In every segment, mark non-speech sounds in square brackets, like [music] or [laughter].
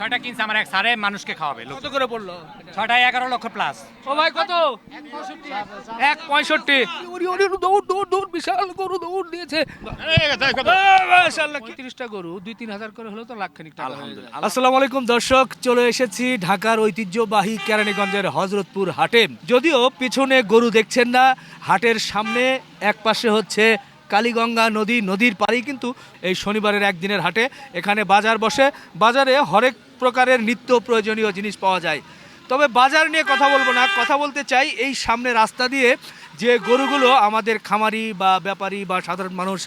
ছয়টা কিনছে আমার এক সারে মানুষকে খাওয়াবে কত করে পড়ল? ছয়টায় এগারো লক্ষ প্লাস ও ভাই কত? এক পঁয়ষট্টি। ওরি, ওরি, ওরি, দৌড় দৌড় দৌড় বিশাল গরু দৌড় দিয়েছে। তিরিশটা গরু দুই তিন হাজার করে হলেও তো লাখ খানিক টাকা হয়ে আসসালামু আলাইকুম দর্শক চলে এসেছি ঢাকার ঐতিহ্যবাহী কেরানীগঞ্জের হজরতপুর হাটে। যদিও পিছনে গরু দেখছেন না হাটের সামনে এক পাশে হচ্ছে কালীগঙ্গা নদী, নদীর পাড়েই কিন্তু এই শনিবারের একদিনের হাটে। এখানে বাজার বসে। বাজারে হরেক প্রকারের নিত্য প্রয়োজনীয় জিনিস পাওয়া যায়। তবে বাজার নিয়ে কথা বলব না। কথা বলতে চাই এই সামনে রাস্তা দিয়ে যে গরুগুলো আমাদের খামারি বা ব্যাপারী বা সাধারণ মানুষ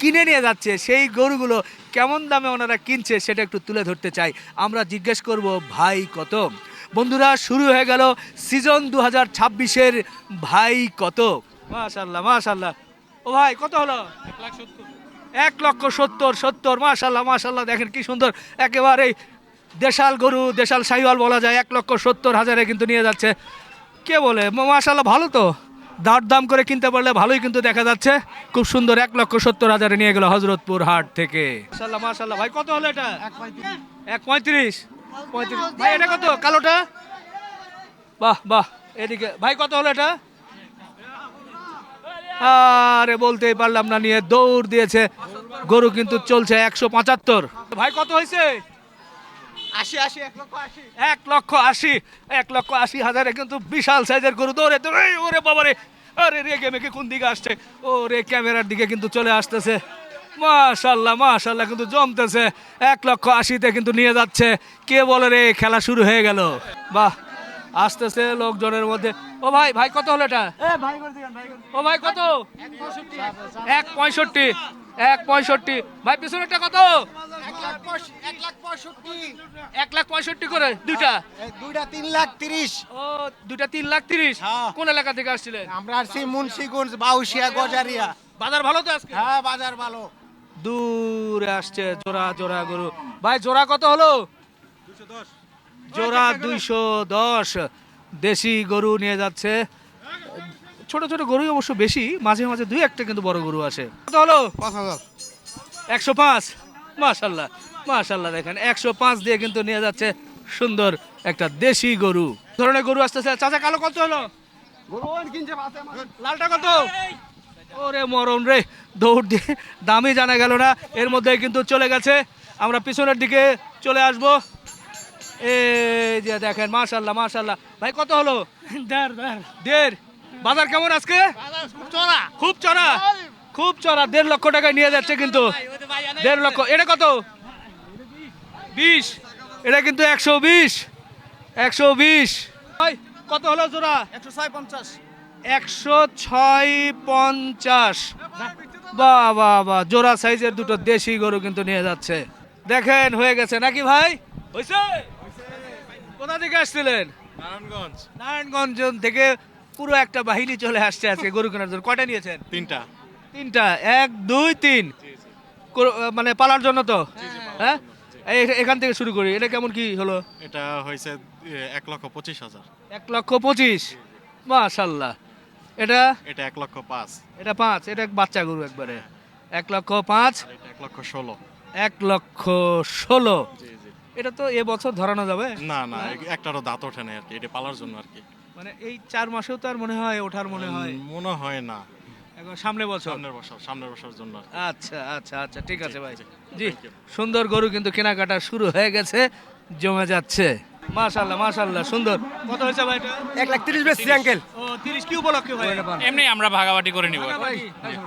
কিনে নিয়ে যাচ্ছে, সেই গরুগুলো কেমন দামে ওনারা কিনছে সেটা একটু তুলে ধরতে চাই। আমরা জিজ্ঞেস করব, ভাই, কত? বন্ধুরা, শুরু হয়ে গেল সিজন দু হাজার ছাব্বিশের ভাই কত? মাশাল্লাহ মাশাল্লাহ। ও ভাই কত হলো? এক লক্ষ সত্তর সত্তর মাশাল্লাহ মাশাল্লাহ দেখেন কি সুন্দর। একেবারে দেশাল গরু দেশাল সাহিওয়াল বলা যায়। এক লক্ষ সত্তর হাজারে কিন্তু নিয়ে যাচ্ছে। কে বলে? মাশাল্লাহ ভালো তো। দাঁড় দাম করে কিনতে পারলে ভালোই কিন্তু দেখা যাচ্ছে। খুব সুন্দর এক লক্ষ সত্তর হাজারে নিয়ে গেল হজরতপুর হাট থেকে। মাশাল্লাহ মাশাল্লাহ ভাই কত হলো এটা? এক পঁয়ত্রিশ। পঁয়ত্রিশ। ভাই এটা কত? কালোটা? বাহ বাহ এদিকে। ভাই কত হলো এটা? আরে বলতেই পারলাম না নিয়ে দৌড় দিয়েছে। গরু কিন্তু চলছে একশো পঁচাত্তর। ভাই কত হয়েছে? আশি আশি এক লক্ষ আশি। এক লক্ষ আশি এক লক্ষ আশি হাজারে কিন্তু বিশাল সাইজের গরু দৌড়ে দৌড়ে ওরে বাবারে আরে রেগে মেগে কোন দিকে আসছে? ও রে ক্যামেরার দিকে কিন্তু চলে আসতেছে। মাশাল্লাহ মাশাল্লাহ কিন্তু জমতেছে। এক লক্ষ আশিতে কিন্তু নিয়ে যাচ্ছে। কে বলে রে খেলা শুরু হয়ে গেল। বাহ। আসতেছে লোকজনের মধ্যে ও ভাই ভাই কত হলো এটা? ভাই করে দিবেন ভাই করে ও ভাই কত? এক পঁয়ষট্টি এক পঁয়ষট্টি। ভাই পিছনেরটা কত? এক লাখ পঁয়ষট্টি করে দুইটা? দুইটা তিন লাখ তিরিশ। ও দুইটা তিন লাখ তিরিশ। হ্যাঁ। কোন এলাকা থেকে আসছিলেন? আমরা আসছি মুন্সিগঞ্জ বাউশিয়া গজারিয়া। বাজার ভালো তো আজকে? হ্যাঁ বাজার ভালো। দূরে আসছে জোড়া জোড়া গরু। ভাই জোড়া কত হলো? জোড়া দুইশো দশ দেশি গরু নিয়ে যাচ্ছে। ছোট ছোট গরু অবশ্য বেশি মাঝে মাঝে দুই একটা কিন্তু বড় গরু আসে কত হলো? পাঁচ হাজার। একশো পাঁচ? মাশাল্লাহ মাশাল্লাহ দেখেন একশো পাঁচ দিয়ে কিন্তু নিয়ে যাচ্ছে সুন্দর একটা দেশি গরু। ধরনের গরু আসতেছে। চাচা কালো কত হলো? লালটা কত? ওরে মরণ রে দৌড় দিয়ে দামই জানা গেল না। এর মধ্যে কিন্তু চলে গেছে। আমরা পিছনের দিকে চলে আসব। এই যে দেখেন মাশাল্লাহ মাশাল্লাহ ভাই কত হলো? দেড় দেড়। বাজার কেমন আজকে? চড়া। খুব চড়া? খুব চড়া। দেড় লক্ষ টাকায় নিয়ে যাচ্ছে কিন্তু। দেড় লক্ষ। এটা কত? বিশ। এটা কিন্তু একশো বিশ। একশো বিশ। ভাই, কত হলো জোড়া? একশো ছয় পঞ্চাশ। একশো ছয় পঞ্চাশ। বাহ বাহ বাহ জোড়া সাইজের দুটো দেশি গরু কিন্তু নিয়ে যাচ্ছে। দেখেন হয়ে গেছে। নাকি ভাই? হয়েছে কোথা থেকে আসছিলেন? নারায়ণগঞ্জ। নারায়ণগঞ্জ থেকে পুরো একটা বাহিনী চলে আসছে আজকে গরু কেনার জন্য। কয়টা নিয়েছেন? তিনটা। তিনটা। এক দুই তিন। মানে পালার জন্য তো? হ্যাঁ? এখান থেকে শুরু করি। এটা কেমন কি হলো? এটা হয়েছে এক লক্ষ পঁচিশ হাজার। এক লক্ষ পঁচিশ? মাশাল্লাহ। এটা? এটা এক লক্ষ পাঁচ। এটা পাঁচ। এটা বাচ্চা গরু একবারে। এক লক্ষ পাঁচ। এক লক্ষ ষোলো। এক লক্ষ ষোলো। এটা তো এবছর ধরানো যাবে? না না একটারও দাঁত ওঠে না আর কি এটা পালার জন্য আর কি মানে এই চার মাসেও তো আর মনে হয় ওঠার মনে হয়? মনে হয় না। এখন সামনে বছর? সামনের বছর সামনের বছর জন্য আচ্ছা আচ্ছা আচ্ছা ঠিক আছে ভাই। জি. সুন্দর গরু কিন্তু কেনাকাটা শুরু হয়ে গেছে জমে যাচ্ছে। মাশাল্লাহ মাশাল্লাহ সুন্দর। কত হয়েছে ভাই এটা? এক লাখ তিরিশ বেশি আঙ্কেল ও তিরিশ কি উপলক্ষে ভাই? এমনি আমরা ভাগাভাগি করে নিব।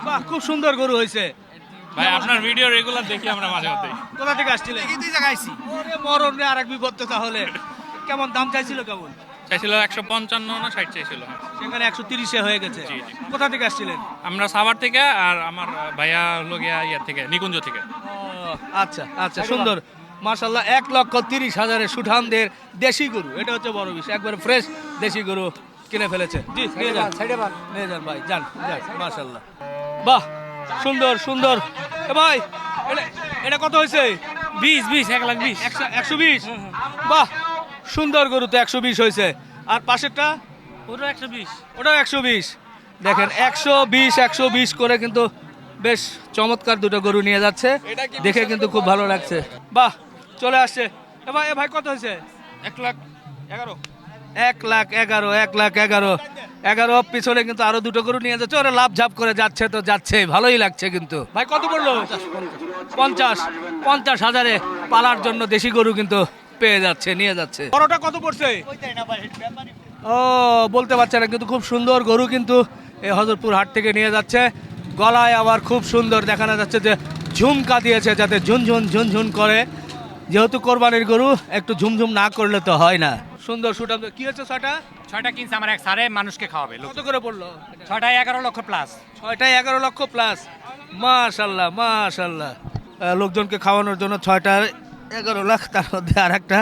বাহ খুব সুন্দর গরু হয়েছে। ভাই আপনার ভিডিও রেগুলার দেখি আমরা মাঝে মধ্যে। কোথা থেকে আসছিলেন দুই জায়গায় আইছি। ওরে মরণ রে আরেক বিপদ তো তাহলে। কেমন দাম চাইছিল কেমন? চাইছিল একশো পঞ্চান্ন না ষাট চাইছিল। সেখানে একশো তিরিশে হয়ে গেছে। কোথা থেকে আসছিলেন? আমরা সাভার থেকে আর আমার ভাইয়া হলো গিয়া ইয়ার থেকে নিকুঞ্জ থেকে। আচ্ছা আচ্ছা সুন্দর। মাশাল্লাহ এক লক্ষ তিরিশ হাজারের সুঠামদের দেশি গরু। এটা হচ্ছে বড় বিষয়। একবারে ফ্রেশ দেশি গরু কিনে ফেলেছে। জি নিয়ে যান। নিয়ে যান ভাই যান যান মাশাল্লাহ বাহ! সুন্দর সুন্দর। এ ভাই এটা কত হয়েছে? বিশ বিশ এক লাখ বিশ। একশো একশো বিশ? বাহ সুন্দর গরু তো একশো বিশ হয়েছে। আর পাশেরটা? ওটা একশো বিশ। ওটাও একশো বিশ। দেখেন একশো বিশ একশো বিশ করে কিন্তু বেশ চমৎকার দুটো গরু নিয়ে যাচ্ছে। দেখে কিন্তু খুব ভালো লাগছে। বাহ চলে আসছে। এ ভাই এ ভাই কত হয়েছে? এক লাখ এগারো। এক লাখ এগারো এক লাখ এগারো। এগারো পিছনে কিন্তু আরও দুটো গরু নিয়ে যাচ্ছে ওরা লাভ ঝাপ করে যাচ্ছে তো যাচ্ছে ভালোই লাগছে কিন্তু। ভাই কত পড়ল? পঞ্চাশ পঞ্চাশ হাজারে পালার জন্য দেশি গরু কিন্তু পেয়ে যাচ্ছে নিয়ে যাচ্ছে। বড়টা কত পড়ছে? ও বলতে পারছে না কিন্তু খুব সুন্দর গরু কিন্তু এই হজরপুর হাট থেকে নিয়ে যাচ্ছে। গলায় আবার খুব সুন্দর দেখানো যাচ্ছে যে ঝুমকা দিয়েছে যাতে ঝুনঝুন ঝুনঝুন করে। যেহেতু কোরবানির গরু একটু ঝুমঝুম না করলে তো হয় না। সুন্দর সুটা কি হচ্ছে ছটা ছয়টা কিনছে আমার এক সারে মানুষকে খাওয়াবে কত করে পড়ল? ছয়টায় এগারো লক্ষ প্লাস ছয়টায় এগারো লক্ষ প্লাস মাশাল্লাহ মাশাল্লাহ। লোকজনকে খাওয়ানোর জন্য ছয়টা এগারো লাখ তার মধ্যে আর একটা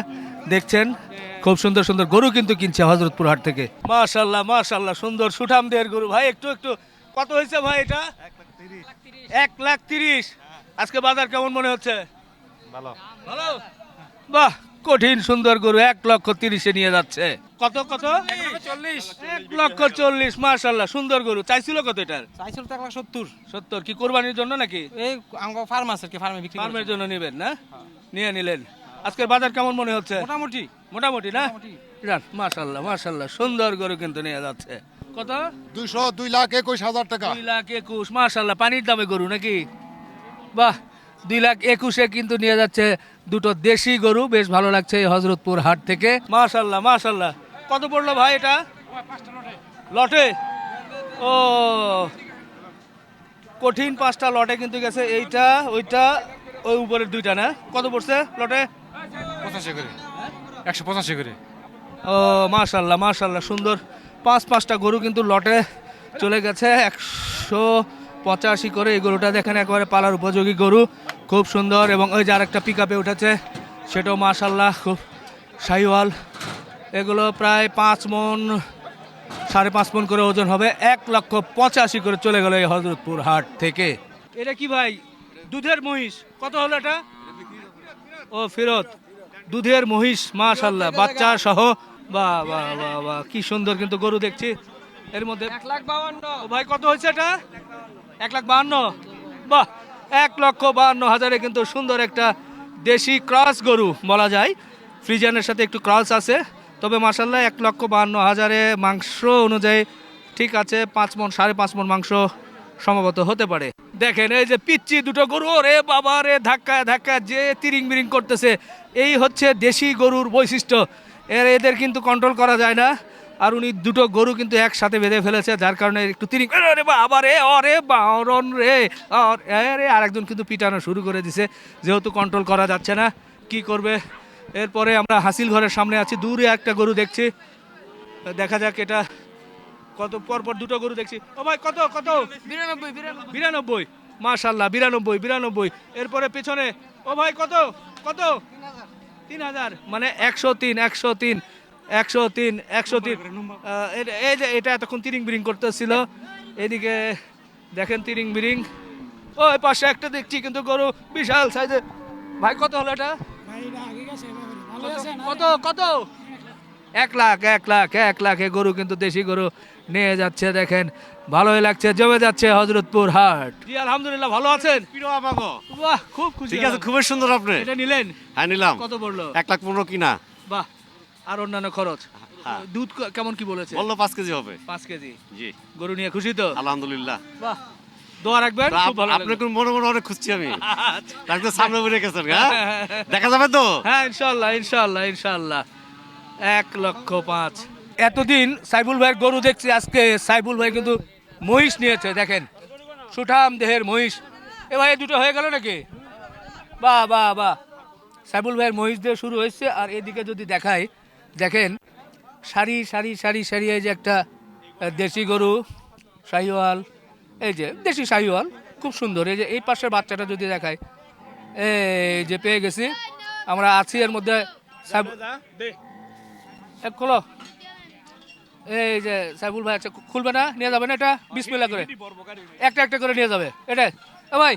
দেখছেন। খুব সুন্দর সুন্দর গরু কিন্তু কিনছে হজরতপুর হাট থেকে। মাশাল্লাহ মাশাল্লাহ সুন্দর সুঠাম দেহের গরু। ভাই একটু একটু কত হয়েছে ভাই এটা? এক লাখ তিরিশ। আজকে বাজার কেমন মনে হচ্ছে? ভালো। ভালো? বাহ! কঠিন সুন্দর গরু এক লক্ষ তিরিশে নিয়ে যাচ্ছে। কত কত? চল্লিশ। এক লক্ষ চল্লিশ মাশাল্লাহ সুন্দর গরু। চাইছিল কত এটার? চাইছিল তো এক লাখ সত্তর। সত্তর। কি কোরবানির জন্য নাকি? এই আমার ফার্ম আছে কি ফার্মে বিক্রি ফার্মের জন্য নেবেন না? নিয়ে নিলেন। আজকের বাজার কেমন মনে হচ্ছে? মোটামুটি। মোটামুটি না। যান মাশাল্লাহ মাশাল্লাহ সুন্দর গরু কিন্তু নিয়ে যাচ্ছে। কত? দুইশো দুই লাখ একুশ হাজার টাকা। দুই লাখ একুশ মাশাল্লাহ পানির দামে গরু নাকি? বাহ! দুই লাখ একুশে কিন্তু নিয়ে যাচ্ছে দুটো দেশি গরু। বেশ ভালো লাগছে এই হজরতপুর হাট থেকে। মাশাল্লাহ মাশাল্লাহ। কত পড়ল ভাই এটা? লটে? ও কঠিন পাঁচটা লটে কিন্তু গেছে। এইটা ওইটা ওই উপরের দুইটা না? কত পড়ছে লটে? পঁচাশি করে। একশো পঁচাশি করে। ও মাশাল্লাহ মাশাল্লাহ সুন্দর। পাঁচ পাঁচটা গরু কিন্তু লটে চলে গেছে। একশো পঁচাশি করে এই গরুটা দেখেন একেবারে পালার উপযোগী গরু। খুব সুন্দর এবং ওই যে আরেকটা পিক আপে উঠেছে সেটাও মাশাল্লাহ খুব শাহিওয়াল এগুলো প্রায় পাঁচ মন সাড়ে পাঁচ মন করে ওজন হবে এক লক্ষ পঁচাশি করে চলে গেল এই হজরতপুর হাট থেকে। এটা কি ভাই? দুধের মহিষ কত হলো এটা? ও ফেরত। দুধের মহিষ মাশাল্লাহ বাচ্চা সহ। বাহ বাহ বাহ বাহ কি সুন্দর কিন্তু গরু দেখছি। এর মধ্যে এক লাখ বাউান্ন। ভাই কত হয়েছে এটা? এক লাখ বাহান্ন বাহ! এক লক্ষ বাহান্ন হাজারে কিন্তু সুন্দর একটা দেশি ক্রস গরু বলা যায়। ফ্রিজানের সাথে একটু ক্রস আছে। তবে মাসাল্লাহ এক লক্ষ বাহান্ন হাজারে মাংস অনুযায়ী ঠিক আছে, পাঁচ মন সাড়ে পাঁচ মন মাংস সম্ভবত হতে পারে। দেখেন, এই যে পিচ্ছি দুটো গরু রে বাবা রে ধাক্কা ধাক্কা যে তিরিং বিরিং করতেছে। এই হচ্ছে দেশি গরুর বৈশিষ্ট্য। এর এদের কিন্তু কন্ট্রোল করা যায় না। আর উনি দুটো গরু কিন্তু একসাথে বেঁধে ফেলেছে যার কারণে একটু তিরিং রে বাবা রে অরে বারণ রে আরে আরেকজন কিন্তু পিটানো শুরু করে দিছে। যেহেতু কন্ট্রোল করা যাচ্ছে না কি করবে? এরপরে আমরা হাসিল ঘরের সামনে আছি দূরে একটা গরু দেখছি। দেখা যাক এটা কত পর পর দুটো গরু দেখছি। ও ভাই কত কত? বিরানব্বই বিরানব্বই। মাশাল্লাহ বিরানব্বই বিরানব্বই। এরপরে পেছনে ও ভাই কত কত? তিন হাজার মানে একশো তিন একশো তিন। একশো তিন একশো তিন। এই যে এটা এতক্ষণ তিরিং বিরিং করতেছিল। এদিকে দেখেন তিরিং বিরিং। ওই পাশে একটা দেখছি কিন্তু গরু বিশাল সাইজের ভাই কত হলো এটা? কত- কত? কত? এক লাখ এক লাখ এক লাখ। এ গরু কিন্তু দেশি গরু। নিয়ে যাচ্ছে দেখেন। ভালোই লাগছে জমে যাচ্ছে হজরতপুর হাট। জি আলহামদুলিল্লাহ। ভালো আছেন? বাহ খুব খুশি ঠিক আছে খুবই সুন্দর আপনি। এটা নিলেন? হ্যাঁ নিলাম। কত পড়ল? এক লাখ পনেরো কিনা। বাহ। আর অন্যান্য খরচ? হ্যাঁ। দুধ ক- কেমন কি বলেছে? বলল পাঁচ কেজি হবে। পাঁচ কেজি। জি। গরু নিয়ে খুশি তো? আলহামদুলিল্লাহ। বাহ। দোয়া রাখবেন তো খুব আপ- ভালো মনে মনে অনেক খুঁজছি আমি। [laughs] তার তো সামনে বেড়ে গেছেন হ্যাঁ? দেখা যাবে তো? হ্যাঁ ইনশাল্লাহ ইনশাল্লাহ ইনশাল্লাহ এক লক্ষ পাঁচ। এতদিন সাইবুল ভাইয়ের গরু দেখছি আজকে সাইবুল ভাই কিন্তু মহিষ নিয়েছে দেখেন। সুঠাম দেহের মহিষ। এ ভাই এ দুটো হয়ে গেল নাকি? বাহ বাহ বাহ। সাইবুল ভাইয়ের মহিষ দিয়ে শুরু হয়েছে আর এদিকে যদি দেখাই দেখেন, সারি সারি সারি সারি, এই যে একটা দেশি গরু, শাহিওয়াল, এই যে দেশি শাহিওয়াল, খুব সুন্দর। এই যে এই পাশের বাচ্চাটা যদি দেখায়, এই যে পেয়ে গেছি। আমরা আছি এর মধ্যে এক খোলো। এই যে সাইবুল ভাই আচ্ছা খুলবে না? নিয়ে যাবে না এটা? বিসমিল্লা করে। একটা একটা করে নিয়ে যাবে। এটা, এ ভাই,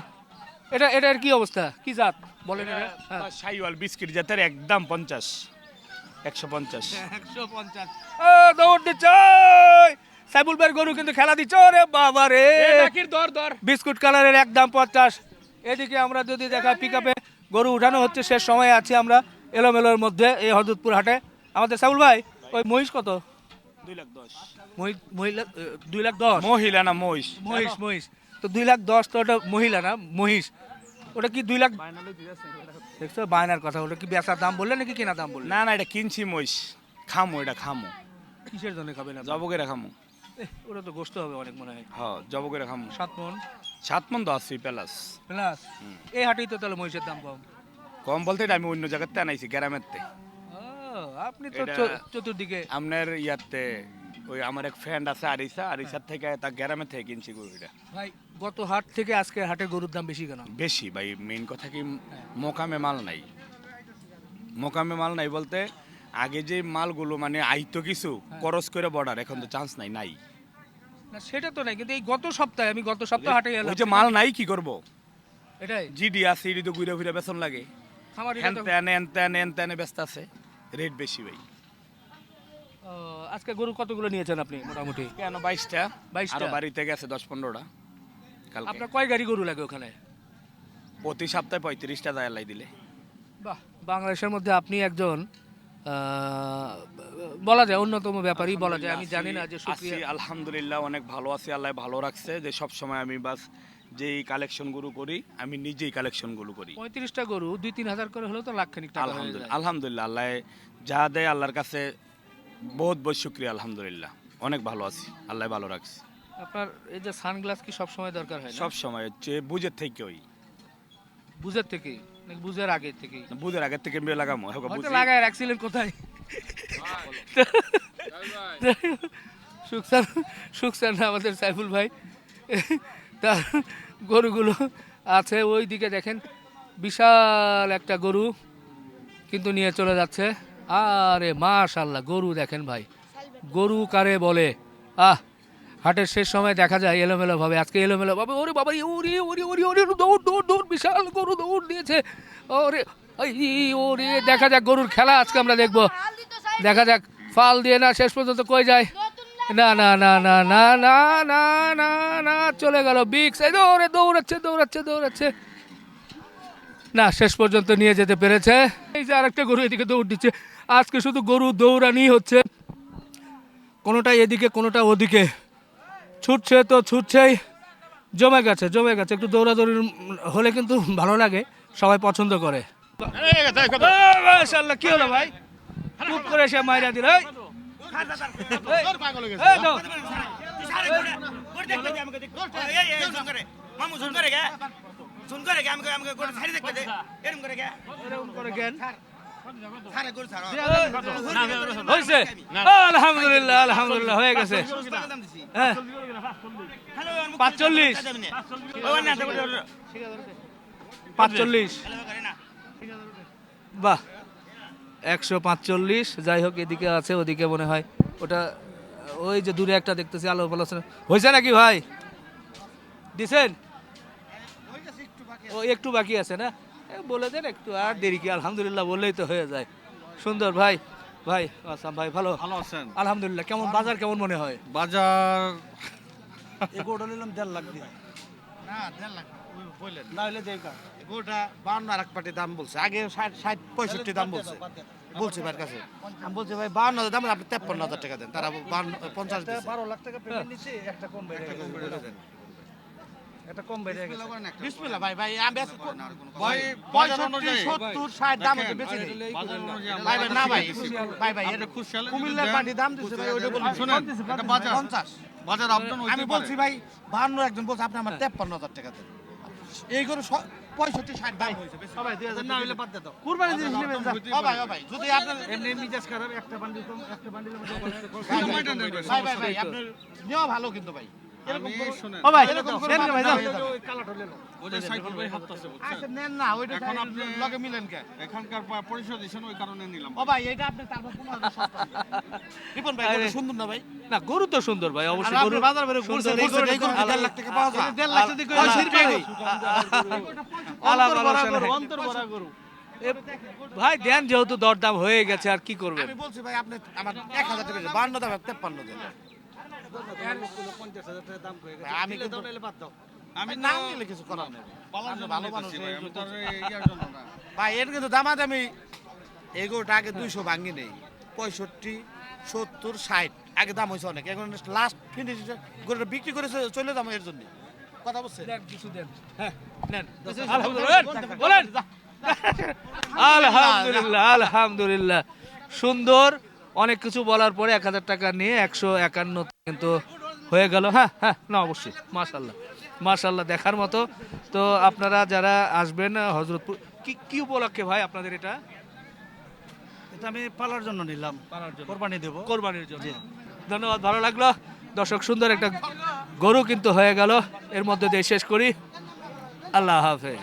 এটা, এটার কি অবস্থা? কি জাত? বলেন এটা। হ্যাঁ। সাইওয়াল বিস্কিট জাতের একদম পঞ্চাশ। একশো পঞ্চাশ। একশো পঞ্চাশ। দৌড় দিচ্ছে সাইবুল ভাইয়ের গরু কিন্তু খেলা দিচ্ছে রে বাবা রে! দর দর। বিস্কুট কালারের একদম পঞ্চাশ। এদিকে আমরা যদি দেখা পিক আপে গরু উঠানো হচ্ছে শেষ সময় আছি আমরা এলোমেলোর মধ্যে এই হজরতপুর হাটে। আমাদের সাউল ভাই ওই মহিষ কত? দুই লাখ দশ। মহিষ মহিলা দুই লাখ দশ? মহিলা না মহিষ? মহিষ মহিষ। তো দুই লাখ দশ তো ওটা মহিলা না মহিষ। ওটা কি দুই লাখ দেখছ বায়নার কথা ওটা কি বেচার দাম বললে নাকি কেনা দাম বললে? না না এটা কিনছি মহিষ। খামো এটা খামো। কিসের জন্য খাবে না জবকেরা খামো। ওটা তো গোস্ত হবে অনেক মনে হয়। হ জবকেরা খামো। সাত মন? সাত মন আসছি প্যালাস প্লাস। এই হাটেই তো তাহলে মহিষের দাম কম। কম বলতে এটা আমি অন্য জায়গাতে আনাইছি গ্রামেরতে। ও, আপনি তো চতুর্দিকে আপনার ইয়াতে ওই আমার এক ফ্রেন্ড আছে আরিসা। আরিসার থেকে তা গ্রামের থেকে কিনছি গরুটা। ভাই গত হাট থেকে আজকে হাটে গরুর দাম বেশি কেন? বেশি ভাই মেইন কথা কি মোকামে মাল নাই। মোকামে মাল নাই বলতে আগে যে মালগুলো মানে আইতো কিছু খরচ করে বর্ডার এখন তো চান্স নাই নাই। না সেটা তো নাই কিন্তু এই গত সপ্তাহে আমি গত সপ্তাহে হাটে এলাম ওই যে মাল নাই কি করব? এটাই। জিডি আছে ইডি তো ঘুরে ঘুরে বেতন লাগে। হ্যান ত্যান এন ত্যান এন ত্যানে ব্যস্ত আছে। রেট বেশি ভাই। আজকে গরু কতগুলো নিয়েছেন আপনি মোটামুটি? কেন বাইশটা। 22টা? আরও বাড়িতে গেছে দশ পনেরোটা। আপনার কয় গাড়ি গরু লাগে ওখানে? প্রতি সপ্তাহে পঁয়ত্রিশটা দায় লাই দিলে। বাহ বাংলাদেশের মধ্যে আপনি একজন বলা যায় অন্যতম ব্যাপারই বলা যায়। আমি জানি না যে আলহামদুলিল্লাহ অনেক ভালো আছি আল্লাহ ভালো রাখছে। যে সব সময় আমি বাস যেই কালেকশনগুলো করি আমি নিজেই কালেকশনগুলো করি। পঁয়ত্রিশটা গরু দুই তিন হাজার করে হলেও তো লাখ খানিক টাকা যায়। আলহামদুলিল্লাহ আলহামদুলিল্লাহ আল্লাহ যা দেয় আল্লাহর কাছে বহুত বহুত শুক্রিয়া আলহামদুলিল্লাহ। অনেক ভালো আছি। আল্লাহ ভালো রাখছি। আপনার এই যে সানগ্লাস কি সব সময় দরকার হয় সব সময় হচ্ছে বুঝের থেকে ওই বুঝের থেকে নাকি বুঝের আগে থেকেই? বুঝের আগের থেকে মেয়ে লাগামো হয়তো লাগায় রাখছিলেন কোথায়? সুখসান সুখসান আমাদের সাইফুল ভাই। তার গরুগুলো আছে ওই দিকে দেখেন। বিশাল একটা গরু কিন্তু নিয়ে চলে যাচ্ছে। আরে মাশাল্লাহ, গরু দেখেন ভাই। গরু কারে বলে? আহ, হাটের শেষ সময় দেখা যায় এলোমেলো ভাবে আজকে এলোমেলো ভাবে ওরে বাবা ওরে ওরে ওরে ওরে দৌড় দৌড় দৌড়, বিশাল গরু দৌড় দিয়েছে। ওরে ওরে, দেখা যাক গরুর খেলা আজকে আমরা দেখব। দেখা যাক, ফাল দিয়ে না, শেষ পর্যন্ত কই যায়? না না না না না না না না না, চলে গেল বিক্স। এই দৌড়ে দৌড়াচ্ছে দৌড়াচ্ছে দৌড়াচ্ছে। না, শেষ পর্যন্ত নিয়ে যেতে পেরেছে। এই যে আরেকটা গরু এদিকে দৌড় দিচ্ছে। আজকে শুধু গরু দৌড়ানি হচ্ছে। কোনোটা এদিকে কোনোটা ওদিকে। ছুটছে তো ছুটছেই। জমে গেছে জমে গেছে। একটু দৌড়াদৌড়ি হলে কিন্তু ভালো লাগে সবাই পছন্দ করে। কি হলো ভাই? টুপ করে সে মাইরা দিল। এরকম করে জ্ঞান। হয়েছে? আলহামদুলিল্লাহ আলহামদুলিল্লাহ, হয়ে গেছে। হ্যাঁ। পাঁচচল্লিশ। পাঁচচল্লিশ। বাহ, একশো পাঁচচল্লিশ। যাই হোক, এদিকে আছে, ওদিকে মনে হয় ওটা, ওই যে দূরে একটা দেখতেছি, আলো আলোচনা হয়েছে নাকি ভাই? দিছেন? ও, একটু বাকি আছে না? বলে দেন একটু আর দেরি কি? আলহামদুলিল্লাহ বললেই তো হয়ে যায়। সুন্দর ভাই ভাই আসাম ভাই ভালো? ভালো আছেন? আলহামদুলিল্লাহ কেমন বাজার কেমন মনে হয়? বাজার এগোটা নিলাম দেড় লাখ দিয়ে। না দেড় লাখ বললেন। না হলে দেড় লাখ গোটা বান্ন আর এক পাটি দাম বলছে। আগে ষাট ষাট পঁয়ষট্টি দাম বলছে। বলছে ভাইয়ের কাছে। আমি বলছি ভাই বান্ন হাজার দাম আপনি তেপ্পান্ন হাজার টাকা দেন। তারা বান্ন পঞ্চাশ বারো লাখ টাকা পেমেন্ট নিচ্ছে একটা কম বাইরে একটা কম বাইরে গেছে। বিসমিল্লাহ ভাই ভাই আমি ভাই পঁয়ষট্টি সত্তর ষাট দাম আছে বেশি। নেই ভাই ভাই না ভাই ভাই ভাই এটা কুমিল্লার পাটি দাম ভাই ওইটা বলুন। শোনেন, এটা বাজার। পঞ্চাশ। বাজার আপডাউন আমি বলছি ভাই বাহান্ন একজন বলছে আপনি আমার তেপ্পান্ন হাজার টাকা দেন। এই করে পঁয়ষট্টি ষাট দাম হয়েছে সবাই দুই হাজার না হলে বাদ দে দাও কুরবানি জিনিস নেবেন যা। ও ভাই ও ভাই যদি আপনার এমনি মিজাজ খারাপ একটা বান্ডিল কম একটা বান্ডিলের মধ্যে ভাই, ভাই, ভাই ভাই ভাই আপনার নেওয়া ভালো কিন্তু ভাই। ভাই গরু তো সুন্দর ভাই অবশ্যই ভাই দেন যেহেতু দরদাম হয়ে গেছে আর কি করবেন? বলছি ভাই আপনি আমার এক হাজার টাকা বান্ন দাম তেপ্পান্ন দেন। আমি আমি না নিলে কিছু করার নেই। পালার আপনি জন্য ভালো মানুষ ভাই, এই আমি জন্য তো আর এই ইয়ার জন্য না। ভাই এর কিন্তু দামাদামি এই আগে দুইশো ভাঙ্গি নেই। পঁয়ষট্টি সত্তর ষাট। আগে দাম হয়েছে অনেক। এখন লাস্ট ফিনিশ গরুটা বিক্রি করে চলে যাব এর জন্য। কথা বলছে কিছু দেন। হ্যাঁ, নেন। আলহামদুলিল্লাহ, বলেন। আলহামদুলিল্লাহ আলহামদুলিল্লাহ। সুন্দর অনেক কিছু বলার পরে এক হাজার টাকা নিয়ে একশো একান্ন কিন্তু হয়ে গেল। হ্যাঁ হ্যাঁ না অবশ্যই। মাশাল্লাহ মাশাল্লাহ দেখার মতো। তো আপনারা যারা আসবেন হজরতপুর কি কি উপলক্ষে ভাই আপনাদের এটা? এটা আমি পালার জন্য নিলাম। পালার জন্য। কোরবানি দেবো। কোরবানির জন্য। ধন্যবাদ ভালো লাগল। দর্শক সুন্দর একটা গরু কিন্তু হয়ে গেল। এর মধ্যে দিয়ে শেষ করি। আল্লাহ হাফেজ।